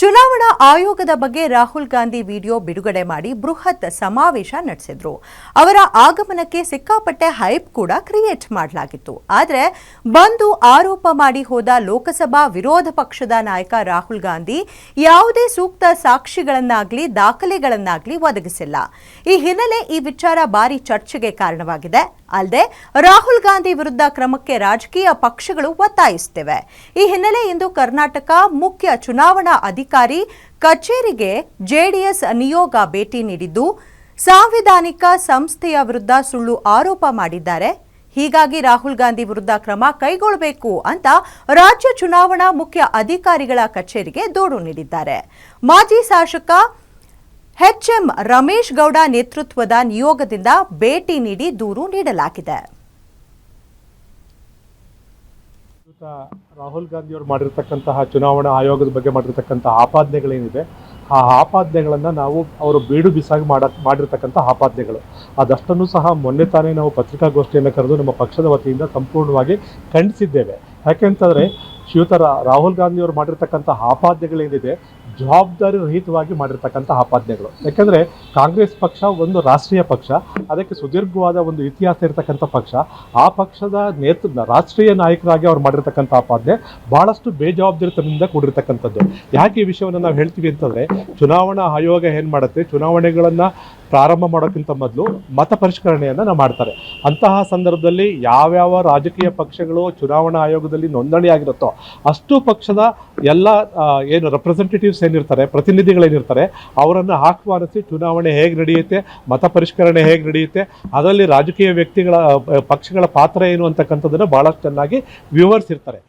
ಚುನಾವಣಾ ಆಯೋಗದ ಬಗ್ಗೆ ರಾಹುಲ್ ಗಾಂಧಿ ವಿಡಿಯೋ ಬಿಡುಗಡೆ ಮಾಡಿ ಬೃಹತ್ ಸಮಾವೇಶ ನಡೆಸಿದ್ರು. ಅವರ ಆಗಮನಕ್ಕೆ ಸಿಕ್ಕಾಪಟ್ಟೆ ಹೈಪ್ ಕೂಡ ಕ್ರಿಯೇಟ್ ಮಾಡಲಾಗಿತ್ತು. ಆದರೆ ಬಂದು ಆರೋಪ ಮಾಡಿ ಹೋದ ಲೋಕಸಭಾ ವಿರೋಧ ಪಕ್ಷದ ನಾಯಕ ರಾಹುಲ್ ಗಾಂಧಿ ಯಾವುದೇ ಸೂಕ್ತ ಸಾಕ್ಷಿಗಳನ್ನಾಗ್ಲಿ, ದಾಖಲೆಗಳನ್ನಾಗ್ಲಿ ಒದಗಿಸಿಲ್ಲ. ಈ ಹಿನ್ನೆಲೆ ಈ ವಿಚಾರ ಭಾರಿ ಚರ್ಚೆಗೆ ಕಾರಣವಾಗಿದೆ. ಅಲ್ಲದೆ ರಾಹುಲ್ ಗಾಂಧಿ ವಿರುದ್ಧ ಕ್ರಮಕ್ಕೆ ರಾಜಕೀಯ ಪಕ್ಷಗಳು ಒತ್ತಾಯಿಸುತ್ತಿವೆ. ಈ ಹಿನ್ನೆಲೆ ಇಂದು ಕರ್ನಾಟಕ ಮುಖ್ಯ ಚುನಾವಣಾ ಅಧಿಕಾರಿ ಕಚೇರಿಗೆ ಜೆಡಿಎಸ್ ನಿಯೋಗ ಭೇಟಿ ನೀಡಿದ್ದು, ಸಾಂವಿಧಾನಿಕ ಸಂಸ್ಥೆಯ ವಿರುದ್ಧ ಸುಳ್ಳು ಆರೋಪ ಮಾಡಿದ್ದಾರೆ. ಹೀಗಾಗಿ ರಾಹುಲ್ ಗಾಂಧಿ ವಿರುದ್ಧ ಕ್ರಮ ಕೈಗೊಳ್ಳಬೇಕು ಅಂತ ರಾಜ್ಯ ಚುನಾವಣಾ ಮುಖ್ಯ ಅಧಿಕಾರಿಗಳ ಕಚೇರಿಗೆ ದೂರು ನೀಡಿದ್ದಾರೆ. ಮಾಜಿ ಶಾಸಕ ಎಚ್ಎಂ ರಮೇಶ್ ಗೌಡ ನೇತೃತ್ವದ ನಿಯೋಗದಿಂದ ಭೇಟಿ ನೀಡಿ ದೂರು ನೀಡಲಾಗಿದೆ. ರಾಹುಲ್ ಗಾಂಧಿ ಅವರು ಮಾಡಿರ್ತಕ್ಕಂತಹ ಚುನಾವಣಾ ಆಯೋಗದ ಬಗ್ಗೆ ಮಾಡಿರ್ತಕ್ಕಂತಹ ಆಪಾದನೆಗಳೇನಿದೆ, ಆ ಆಪಾದನೆಗಳನ್ನು ನಾವು ಅವರು ಬೀಡು ಬಿಸಾಗಿ ಮಾಡ, ಮಾಡಿರ್ತಕ್ಕಂಥ ಆಪಾದನೆಗಳು. ಅದಷ್ಟನ್ನು ಸಹ ಮೊನ್ನೆ ತಾನೇ ನಾವು ಪತ್ರಿಕಾಗೋಷ್ಠಿಯನ್ನು ಕರೆದು ನಮ್ಮ ಪಕ್ಷದ ವತಿಯಿಂದ ಸಂಪೂರ್ಣವಾಗಿ ಖಂಡಿಸಿದ್ದೇವೆ. ಯಾಕೆಂತಂದರೆ ಶ್ರೀಯುತ ರಾಹುಲ್ ಗಾಂಧಿ ಅವರು ಮಾಡಿರ್ತಕ್ಕಂಥ ಆಪಾದನೆಗಳೇನಿದೆ ಜವಾಬ್ದಾರಿ ರಹಿತವಾಗಿ ಮಾಡಿರ್ತಕ್ಕಂಥ ಆಪಾದ್ಯಗಳು ಯಾಕಂದರೆ ಕಾಂಗ್ರೆಸ್ ಪಕ್ಷ ಒಂದು ರಾಷ್ಟ್ರೀಯ ಪಕ್ಷ, ಅದಕ್ಕೆ ಸುದೀರ್ಘವಾದ ಒಂದು ಇತಿಹಾಸ ಇರತಕ್ಕಂಥ ಪಕ್ಷ. ಆ ಪಕ್ಷದ ನೇತೃ, ರಾಷ್ಟ್ರೀಯ ನಾಯಕರಾಗಿ ಅವ್ರು ಮಾಡಿರ್ತಕ್ಕಂಥ ಆಪಾದನೆ ಭಾಳಷ್ಟು ಬೇಜವಾಬ್ದಾರಿತನದಿಂದ ಕೂಡಿರ್ತಕ್ಕಂಥದ್ದು. ಯಾಕೆ ಈ ವಿಷಯವನ್ನು ನಾವು ಹೇಳ್ತೀವಿ ಅಂತಂದರೆ, ಚುನಾವಣಾ ಆಯೋಗ ಏನು ಮಾಡುತ್ತೆ? ಚುನಾವಣೆಗಳನ್ನು ಪ್ರಾರಂಭ ಮಾಡೋಕ್ಕಿಂತ ಮೊದಲು ಮತ ಪರಿಷ್ಕರಣೆಯನ್ನು ನಾವು ಮಾಡ್ತಾರೆ. ಅಂತಹ ಸಂದರ್ಭದಲ್ಲಿ ಯಾವ್ಯಾವ ರಾಜಕೀಯ ಪಕ್ಷಗಳು ಚುನಾವಣಾ ಆಯೋಗದಲ್ಲಿ ನೋಂದಣಿ ಆಗಿರುತ್ತೋ ಅಷ್ಟು ಪಕ್ಷದ ಎಲ್ಲ ಏನು ರೆಪ್ರೆಸೆಂಟೇಟಿವ್ಸ್ ಏನಿರ್ತಾರೆ, ಪ್ರತಿನಿಧಿಗಳೇನಿರ್ತಾರೆ, ಅವರನ್ನು ಆಹ್ವಾನಿಸಿ ಚುನಾವಣೆ ಹೇಗೆ ನಡೆಯುತ್ತೆ, ಮತ ಪರಿಷ್ಕರಣೆ ಹೇಗೆ ನಡೆಯುತ್ತೆ, ಅದರಲ್ಲಿ ರಾಜಕೀಯ ವ್ಯಕ್ತಿಗಳ ಪಕ್ಷಗಳ ಪಾತ್ರ ಏನು ಅಂತಕ್ಕಂಥದ್ದನ್ನು ಭಾಳಷ್ಟು ಚೆನ್ನಾಗಿ ವಿವರಿಸಿರ್ತಾರೆ.